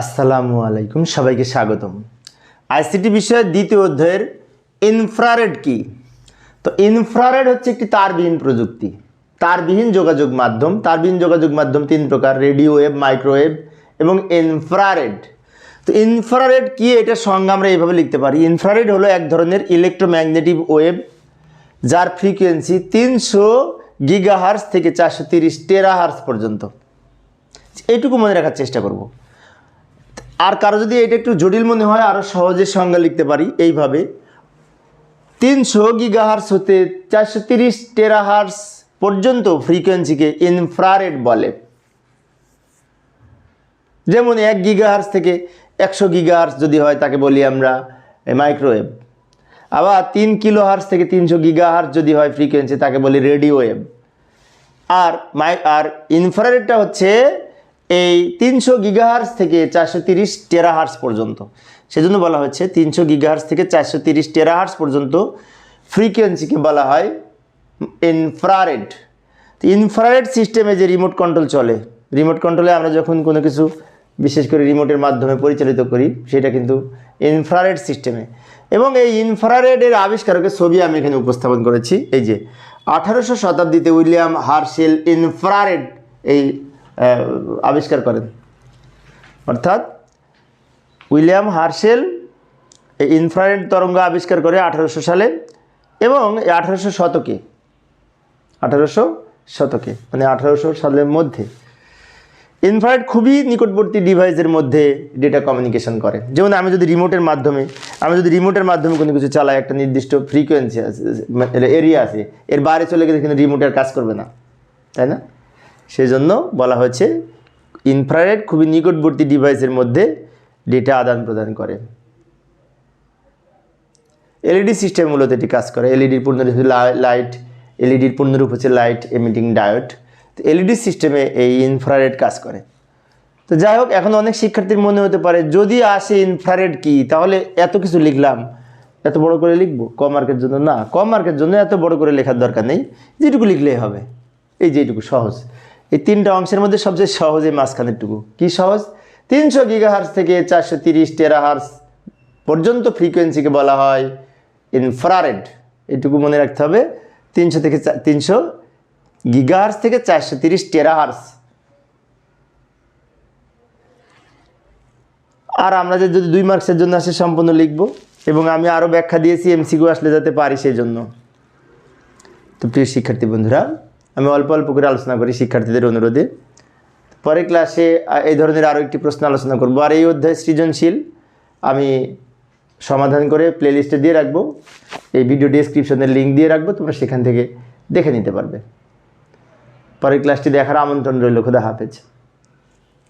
আসসালামু আলাইকুম, সবাইকে স্বাগতম। আইসিটি বিষয়ের দ্বিতীয় অধ্যায়ের ইনফ্রারেড কি? তো ইনফ্রারেড হচ্ছে একটি তারবিহীন প্রযুক্তি। তারবিহীন যোগাযোগ মাধ্যম। তারবিহীন যোগাযোগ মাধ্যম তিন প্রকার, রেডিও ওয়েভ মাইক্রোওয়েভ এবং ইনফ্রারেড। তো ইনফ্রারেড কি? এটা সংজ্ঞা আমরা এইভাবে লিখতে পারি। ইনফ্রারেড হলো এক ধরনের ইলেকট্রোম্যাগনেটিক ওয়েভ যার ফ্রিকোয়েন্সি তিনশো গিগাহার্স থেকে চারশো তিরিশ টেরাহার্স পর্যন্ত। এইটুকু মনে রাখার চেষ্টা করব। আর কারও যদি এটা একটু জটিল মনে হয় আরও সহজে সংজ্ঞা লিখতে পারি। এইভাবে, তিনশো গিগাহার্স হতে চারশো তিরিশ টেরাহার্স পর্যন্ত ফ্রিকোয়েন্সিকে ইনফ্রারেড বলে। যেমন এক গিগাহার্স থেকে একশো গিগাহার্স যদি হয়, তাকে বলি আমরা মাইক্রোওয়েভ আবার তিন কিলো হার্স থেকে তিনশো গিগাহার্স যদি হয় ফ্রিকোয়েন্সি তাকে বলি রেডিও ওয়েভ আর মাই আর ইনফ্রারেডটা হচ্ছে এই তিনশো গিগাহার্স থেকে চারশো তিরিশ টেরাহার্স পর্যন্ত। সেজন্য বলা হচ্ছে তিনশো গিগাহার্স থেকে চারশো তিরিশ টেরাহার্স পর্যন্ত ফ্রিকোয়েন্সিকে বলা হয় ইনফ্রারেড ইনফ্রারেড সিস্টেমে যে রিমোট কন্ট্রোল চলে রিমোট কন্ট্রোলে আমরা যখন কোনো কিছু বিশেষ করে রিমোটের মাধ্যমে পরিচালিত করি, সেটা কিন্তু ইনফ্রারেড সিস্টেমে এবং এই ইনফ্রারেডের আবিষ্কারকের ছবি আমি এখানে উপস্থাপন করেছি। এই যে, আঠারোশো শতাব্দীতে উইলিয়াম হার্শেল ইনফ্রারেড এই আবিষ্কার করেন। অর্থাৎ উইলিয়াম হার্শেল এই ইনফ্রারেড তরঙ্গ আবিষ্কার করে আঠারোশো সালে এবং আঠারোশো শতকে আঠারোশো শতকে মানে আঠারোশো সালের মধ্যে ইনফ্রারেড খুবই নিকটবর্তী ডিভাইসের মধ্যে ডেটা কমিউনিকেশন করে। যেমন আমি যদি রিমোটের মাধ্যমে, আমি যদি রিমোটের মাধ্যমে কোনো কিছু চালাই, একটা নির্দিষ্ট ফ্রিকোয়েন্সি আছে এরিয়া আছে, এর বাইরে চলে গেলে কিন্তু রিমোটের কাজ করবে না। তাই না? সেই জন্য বলা হয়েছে ইনফ্রারেড খুবই নিকটবর্তী ডিভাইসের মধ্যে ডেটা আদান প্রদান করে। এলইডি সিস্টেম মূলত এটি কাজ করে। এলইডির পূর্ণরূপ হচ্ছে লাইট এলইডির পূর্ণরূপ হচ্ছে লাইট এমিটিং ডায়োড তো এলইডি সিস্টেমে এই ইনফ্রারেড কাজ করে। তো যাই হোক, এখন অনেক শিক্ষার্থীর মনে হতে পারে, যদি আসে ইনফ্রারেড কি, তাহলে এত কিছু লিখলাম, এত বড় করে লিখব? কম মার্কের জন্য না। কম মার্কের জন্য এত বড় করে লেখার দরকার নেই। যেটুকু লিখলেই হবে। এই যেটুকু সহজ। এই তিনটা অংশের মধ্যে সবচেয়ে সহজ এই মাঝখানেরটুকু। কি সহজ? তিনশো গিগাহার্স থেকে চারশো তিরিশ টেরাহার্স পর্যন্ত ফ্রিকোয়েন্সিকে বলা হয় ইনফ্রারেড এটুকু মনে রাখতে হবে। তিনশো থেকে তিনশো গিগাহার্স থেকে চারশো তিরিশ টেরাহার্স আর আমরা যে যদি দুই মার্কসের জন্য আসে সম্পূর্ণ লিখব এবং আমি আরও ব্যাখ্যা দিয়েছি এমসিকিউ আসলে যাতে পারি সেই জন্য। তো প্রিয় শিক্ষার্থী বন্ধুরা আমি অল্প অল্প করে আলোচনা করি শিক্ষার্থীদের অনুরোধে। পরের ক্লাসে এই ধরনের আরও একটি প্রশ্ন আলোচনা করব। আর এই অধ্যায় সৃজনশীল, আমি সমাধান করে প্লেলিস্টে দিয়ে রাখব। এই ভিডিও ডিসক্রিপশনের লিঙ্ক দিয়ে রাখব, তোমরা সেখান থেকে দেখে নিতে পারবে। পরের ক্লাসটি দেখার আমন্ত্রণ রইল। খোদা হাফেজ।